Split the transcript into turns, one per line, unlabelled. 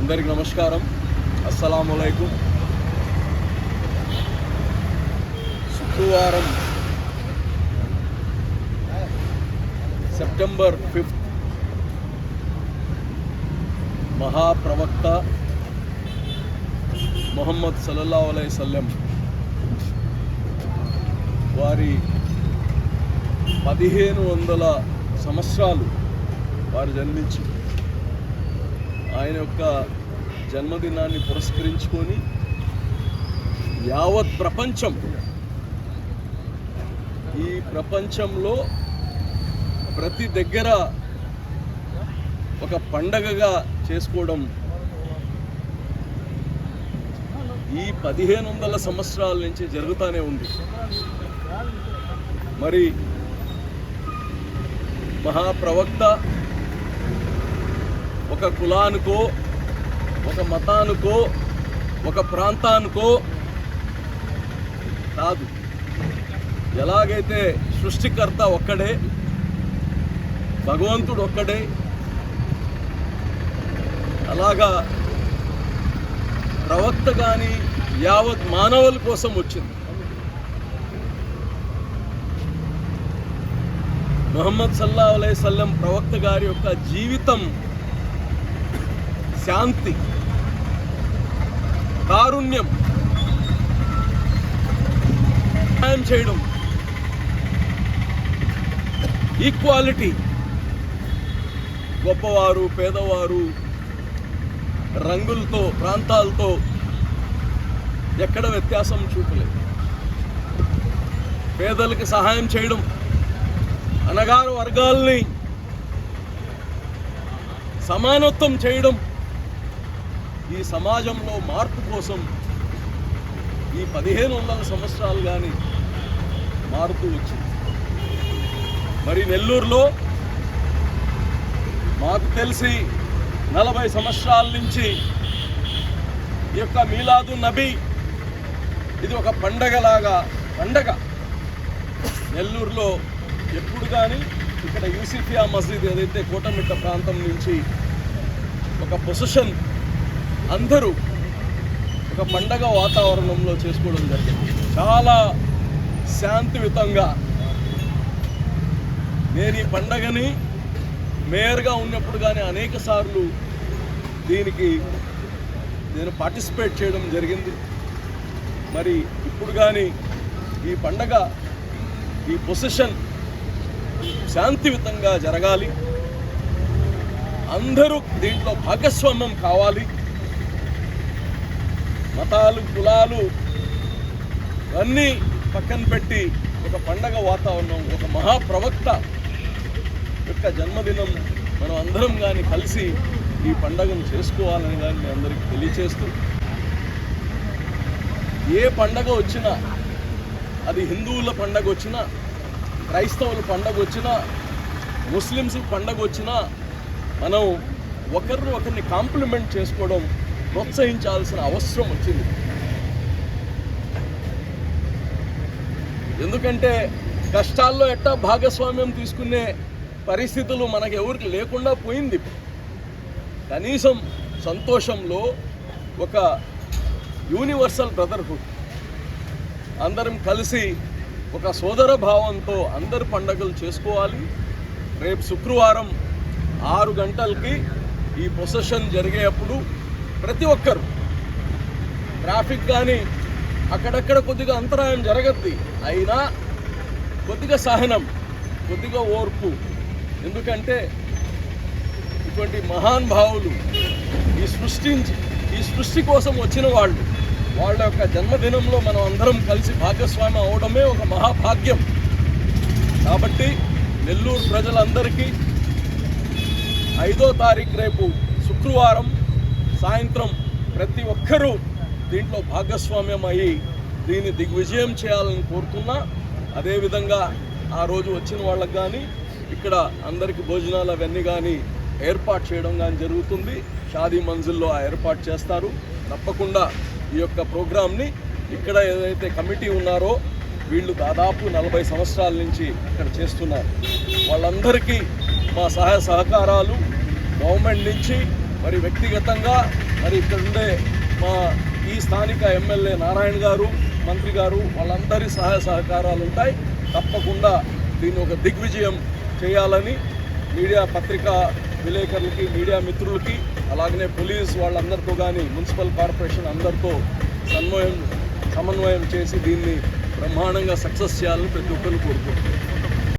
అందరికి నమస్కారం. అస్సలం శుక్రవారం సెప్టెంబర్ ఫిఫ్త్ మహాప్రవక్త మొహమ్మద్ సల్లల్లా అలై సల్లెం వారి పదిహేను వందల సంవత్సరాలు వారు జన్మించి ఆయన యొక్క జన్మదినాన్ని పురస్కరించుకొని యావత్ ప్రపంచం ఈ ప్రపంచంలో ప్రతి దగ్గర ఒక పండగగా చేసుకోవడం ఈ పదిహేను వందల సంవత్సరాల నుంచి జరుగుతూనే ఉంది. మరి మహాప్రవక్త ఒక కులానికో ఒక మతానికో ఒక ప్రాంతానికో కాదు. ఎలాగైతే సృష్టికర్త ఒక్కడే భగవంతుడు ఒక్కడే అలాగా ప్రవక్త కానీ యావత్ మానవుల కోసం వచ్చింది. మొహమ్మద్ సల్లా అలై సల్లం ప్రవక్త గారి యొక్క జీవితం శాంతి కారుణ్యం సహాయం చేయడం ఈక్వాలిటీ గొప్పవారు పేదవారు రంగులతో ప్రాంతాలతో ఎక్కడ వ్యత్యాసం చూపలేదు. పేదలకు సహాయం చేయడం అనగారు వర్గాల్ని సమానత్వం చేయడం ఈ సమాజంలో మార్పు కోసం ఈ పదిహేను వందల సంవత్సరాలు కానీ మారుతూ వచ్చింది. మరి నెల్లూరులో మాకు తెలిసి నలభై సంవత్సరాల నుంచి ఈ యొక్క మీలాదు నబీ ఇది ఒక పండగలాగా పండగ. నెల్లూరులో ఎప్పుడు కానీ ఇక్కడ యూసిఫియా మసీద్ ఏదైతే కోటమిట్ట ప్రాంతం నుంచి ఒక పొజిషన్ అందరూ ఒక పండగ వాతావరణంలో చేసుకోవడం జరిగింది. చాలా శాంతియుతంగా నేను ఈ పండగని మేయర్గా ఉన్నప్పుడు కానీ అనేక సార్లు దీనికి నేను పార్టిసిపేట్ చేయడం జరిగింది. మరి ఇప్పుడు కానీ ఈ పండగ ఈ పొజిషన్ శాంతియుతంగా జరగాలి. అందరూ దీంట్లో భాగస్వామ్యం కావాలి. మతాలు కులాలు అన్నీ పక్కన పెట్టి ఒక పండగ వాతావరణం ఒక మహాప్రవక్త యొక్క జన్మదినం మనం అందరం కానీ కలిసి ఈ పండగను చేసుకోవాలని కానీ మీ అందరికీ తెలియచేస్తూ ఏ పండగ వచ్చినా అది హిందువుల పండగ వచ్చినా క్రైస్తవుల పండగ వచ్చినా ముస్లిమ్స్ పండగ వచ్చినా మనం ఒకరిని ఒకరిని కాంప్లిమెంట్ చేసుకోవడం ప్రోత్సహించాల్సిన అవసరం వచ్చింది. ఎందుకంటే కష్టాల్లో ఎట్టా భాగస్వామ్యం తీసుకునే పరిస్థితులు మనకు ఎవరికి లేకుండా పోయింది కనీసం సంతోషంలో ఒక యూనివర్సల్ బ్రదర్హుడ్. అందరం కలిసి ఒక సోదర భావంతో అందరు పండగలు చేసుకోవాలి. రేపు శుక్రవారం ఆరు గంటలకి ఈ ప్రొసెషన్ జరిగేటప్పుడు ప్రతి ఒక్కరు. ట్రాఫిక్ కానీ అక్కడక్కడ కొద్దిగా అంతరాయం జరగద్ది. అయినా కొద్దిగా సహనం కొద్దిగా ఓర్పు. ఎందుకంటే ఇటువంటి మహాన్ భావులు ఈ సృష్టించి ఈ సృష్టి కోసం వచ్చిన వాళ్ళు వాళ్ళ యొక్క జన్మదినంలో మనం అందరం కలిసి భాగస్వామి అవడమే ఒక మహాభాగ్యం. కాబట్టి నెల్లూరు ప్రజలందరికీ ఐదో తారీఖు రేపు శుక్రవారం సాయంత్రం ప్రతి ఒక్కరూ దీంట్లో భాగస్వామ్యం అయ్యి దీన్ని దిగ్విజయం చేయాలని కోరుతున్నా. అదేవిధంగా ఆ రోజు వచ్చిన వాళ్ళకి కానీ ఇక్కడ అందరికీ భోజనాలు అవన్నీ కానీ ఏర్పాటు చేయడం కానీ జరుగుతుంది. షాదీ మంజిల్లో ఆ ఏర్పాటు చేస్తారు. తప్పకుండా ఈ యొక్క ప్రోగ్రామ్ని ఇక్కడ ఏదైతే కమిటీ ఉన్నారో వీళ్ళు దాదాపు నలభై సంవత్సరాల నుంచి ఇక్కడ చేస్తున్నారు. వాళ్ళందరికీ మా సహాయ సహకారాలు గవర్నమెంట్ నుంచి మరి వ్యక్తిగతంగా మరి ఇక్కడ ఉండే మా ఈ స్థానిక ఎమ్మెల్యే నారాయణ గారు మంత్రి గారు వాళ్ళందరి సహాయ సహకారాలు ఉంటాయి. తప్పకుండా దీన్ని ఒక దిగ్విజయం చేయాలని మీడియా పత్రికా విలేకరులకి మీడియా మిత్రులకి అలాగనే పోలీస్ వాళ్ళందరితో కానీ మున్సిపల్ కార్పొరేషన్ అందరితో సన్వయం సమన్వయం చేసి దీన్ని బ్రహ్మాండంగా సక్సెస్ చేయాలని ప్రతి ఒక్కరు కోరుకుంటున్నారు.